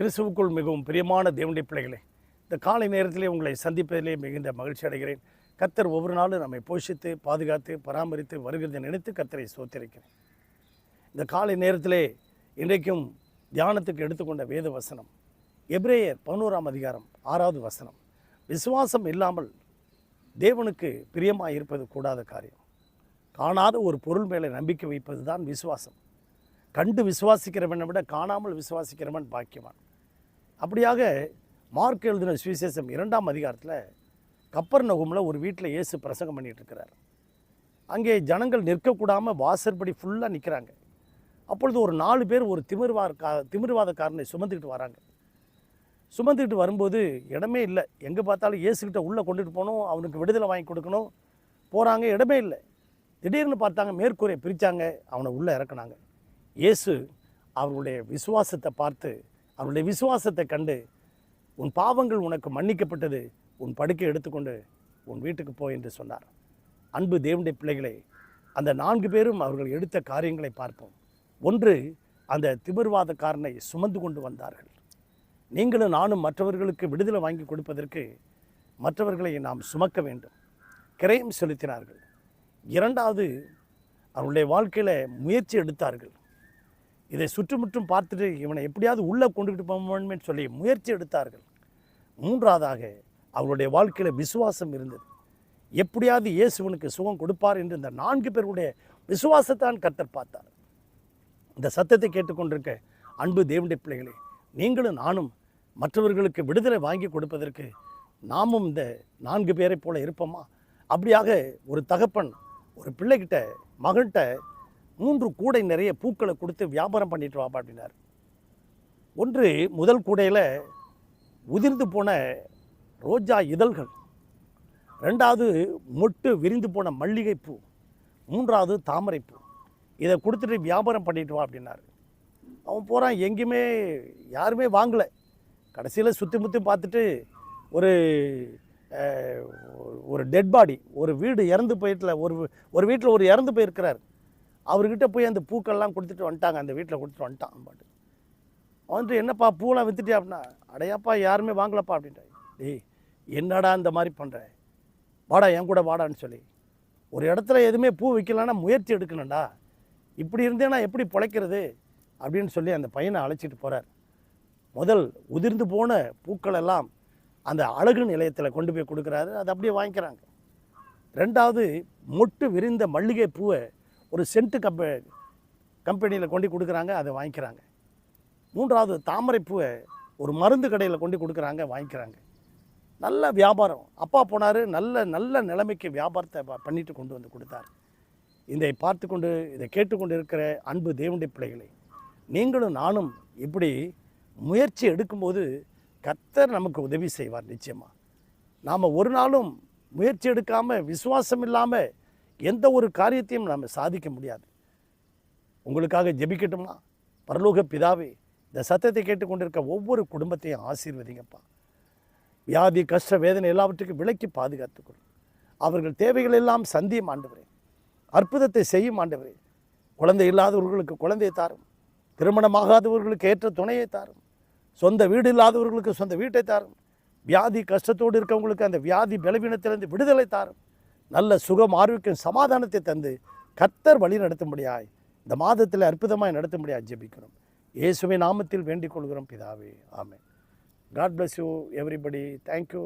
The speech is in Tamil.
கிறிஸ்துவுக்குள் மிகவும் பிரியமான தேவனுடைய பிள்ளைகளே இந்த காலை நேரத்திலே உங்களை சந்திப்பதிலே மிகுந்த மகிழ்ச்சி அடைகிறேன். கத்தர் ஒவ்வொரு நாளும் நம்மை போஷித்து பாதுகாத்து பராமரித்து வருகிறதை நினைத்து கத்தரை சோத்திருக்கிறேன் இந்த காலை நேரத்திலே இன்றைக்கும் தியானத்துக்கு எடுத்துக்கொண்ட வேத வசனம் எப்ரேயர் பதினோராம் அதிகாரம் ஆறாவது வசனம். விசுவாசம் இல்லாமல் தேவனுக்கு பிரியமாக இருப்பது கூடாத காரியம். காணாத ஒரு பொருள் மேலே நம்பிக்கை வைப்பது தான் விசுவாசம். கண்டு விசுவாசிக்கிறவனை விட காணாமல் விசுவாசிக்கிறவன் பாக்கியவான். அப்படியாக மார்க் எழுதின சுவிசேஷம் இரண்டாம் அதிகாரத்தில் கப்பர் நகுமில் ஒரு வீட்டில் இயேசு பிரசங்கம் பண்ணிகிட்டு இருக்கிறார் அங்கே ஜனங்கள் நிற்கக்கூடாமல் வாசற்படி ஃபுல்லாக நிற்கிறாங்க அப்பொழுது ஒரு நாலு பேர் ஒரு திமிர்வாக்கா திமிர்வாதக்காரனை சுமந்துக்கிட்டு வராங்க. சுமந்துக்கிட்டு வரும்போது இடமே இல்லை. எங்கே பார்த்தாலும் இயேசுக்கிட்ட உள்ளே கொண்டுட்டு போகணும் அவனுக்கு விடுதலை வாங்கி கொடுக்கணும். போகிறாங்க இடமே இல்லை. திடீர்னு பார்த்தாங்க மேற்கூரையை பிரித்தாங்க அவனை உள்ளே இறக்குனாங்க. இயேசு அவர்களுடைய விசுவாசத்தை பார்த்து அவருடைய விசுவாசத்தை கண்டு உன் பாவங்கள் உனக்கு மன்னிக்கப்பட்டது. உன் படுக்கை எடுத்துக்கொண்டு உன் வீட்டுக்கு போ என்று சொன்னார். அன்பு தேவனுடைய பிள்ளைகளே அந்த நான்கு பேரும் அவர்கள் எடுத்த காரியங்களை பார்ப்போம். ஒன்று அந்த திமிர்வாதக்காரனை சுமந்து கொண்டு வந்தார்கள். நீங்களும் நானும் மற்றவர்களுக்கு விடுதலை வாங்கி கொடுப்பதற்கு மற்றவர்களை நாம் சுமக்க வேண்டும். கிரயம் செலுத்தினார்கள். இரண்டாவது அவருடைய வாழ்க்கையில் முயற்சி எடுத்தார்கள். இதை சுற்றுமுற்றும் பார்த்துட்டு இவனை எப்படியாவது உள்ளே கொண்டுகிட்டு போகணுமே சொல்லி முயற்சி எடுத்தார்கள். மூன்றாவதாக அவருடைய வாழ்க்கையில் விசுவாசம் இருந்தது. எப்படியாவது இயேசுவனுக்கு சுகம் கொடுப்பார் என்று இந்த நான்கு பேருடைய விசுவாசத்தான் கர்த்தர் பார்த்தார். இந்த சத்தத்தை கேட்டுக்கொண்டிருக்க அன்பு தேவனுடைய பிள்ளைகளே நீங்களும் நானும் மற்றவர்களுக்கு விடுதலை வாங்கி கொடுப்பதற்கு நாமும் இந்த நான்கு பேரைப் போல இருப்போமா? அப்படியாக ஒரு தகப்பன் ஒரு பிள்ளைகிட்ட மகன்கிட்ட மூன்று கூடை நிறைய பூக்களை கொடுத்து வியாபாரம் பண்ணிட்டு வாப்பா அப்படின்னார். ஒன்று முதல் கூடையில் உதிர்ந்து போன ரோஜா இதழ்கள். ரெண்டாவது மொட்டு விரிந்து போன மல்லிகைப்பூ. மூன்றாவது தாமரைப்பூ. இதை கொடுத்துட்டு வியாபாரம் பண்ணிட்டு வா அப்படின்னாரு. அவன் போகிறான் எங்கேயுமே யாருமே வாங்கலை. கடைசியில் சுற்றி முற்றி பார்த்துட்டு ஒரு ஒரு டெட் பாடி ஒரு வீடு இறந்து போயிட்டில் ஒரு ஒரு வீட்டில் ஒரு இறந்து போயிருக்கிறார். அவர்கிட்ட போய் அந்த பூக்கள்லாம் கொடுத்துட்டு வந்துட்டாங்க. அந்த வீட்டில் கொடுத்துட்டு வந்துட்டான் பாட்டு வந்துட்டு என்னப்பா பூலாம் வித்துட்டியா அப்படின்னா அடையாப்பா யாருமே வாங்கலப்பா அப்படின்ட்டாங்க டேய் என்னடா இந்த மாதிரி பண்ணுற வாடா என் கூட வாடான்னு சொல்லி. ஒரு இடத்துல எதுவுமே பூ வைக்கலன்னா முயற்சி எடுக்கணும்டா. இப்படி இருந்தேன்னா எப்படி பிழைக்கிறது? அப்படின்னு சொல்லி அந்த பையனை அழைச்சிட்டு போகிறார் முதல் உதிர்ந்து போன பூக்கள் எல்லாம் அந்த அழகு நிலையத்தில் கொண்டு போய் கொடுக்குறாரு. அதை அப்படியே வாங்கிக்கிறாங்க. ரெண்டாவது மொட்டு விரிந்த மல்லிகை பூவை ஒரு சென்ட் கம்ப கம்பெனியில் கொண்டு கொடுக்குறாங்க அதை வாங்கிக்கிறாங்க. மூன்றாவது தாமரைப்பூவை ஒரு மருந்து கடையில் கொண்டு கொடுக்குறாங்க வாங்கிக்கிறாங்க. நல்ல வியாபாரம். அப்பா போனார் நல்ல நல்ல நிலைமைக்கு வியாபாரத்தை பண்ணிட்டு கொண்டு வந்து கொடுத்தார். இதை பார்த்து கொண்டு இதை கேட்டுக்கொண்டு இருக்கிற அன்பு தேவனுடைய பிள்ளைகளை நீங்களும் நானும் இப்படி முயற்சி எடுக்கும்போது கத்தர் நமக்கு உதவி செய்வார் நிச்சயமாக நாம் ஒரு நாளும் முயற்சி எடுக்காமல் விசுவாசம் இல்லாமல் எந்த ஒரு காரியத்தையும் நாம் சாதிக்க முடியாது. உங்களுக்காக ஜெபிக்கட்டுமா பரலோக பிதாவே இந்த சத்தத்தை கேட்டுக்கொண்டிருக்க ஒவ்வொரு குடும்பத்தையும் ஆசீர்வதிங்கப்பா. வியாதி கஷ்ட வேதனை எல்லாவற்றுக்கும் விலக்கி பாதுகாத்துக்கொள்ளும் அவர்கள் தேவைகள் எல்லாம் சந்தியும் ஆண்டவரே. அற்புதத்தை செய்யும் ஆண்டவரே. குழந்தை இல்லாதவர்களுக்கு குழந்தையை தாரும். திருமணமாகாதவர்களுக்கு ஏற்ற துணையை தாரும். சொந்த வீடு இல்லாதவர்களுக்கு சொந்த வீட்டை தாரும். வியாதி கஷ்டத்தோடு இருக்கவங்களுக்கு அந்த வியாதி பலவீனத்திலிருந்து விடுதலை தாரும். நல்ல சுகம் ஆரோக்கியம் சமாதானத்தை தந்து கர்த்தர் வழி நடத்தும்படியாய் இந்த மாதத்தில் அற்புதமாய் நடத்தும்படியாய் ஜெபிக்கிறோம். இயேசுவை நாமத்தில் வேண்டிக் கொள்கிறோம் பிதாவே. ஆமே God bless you everybody thank you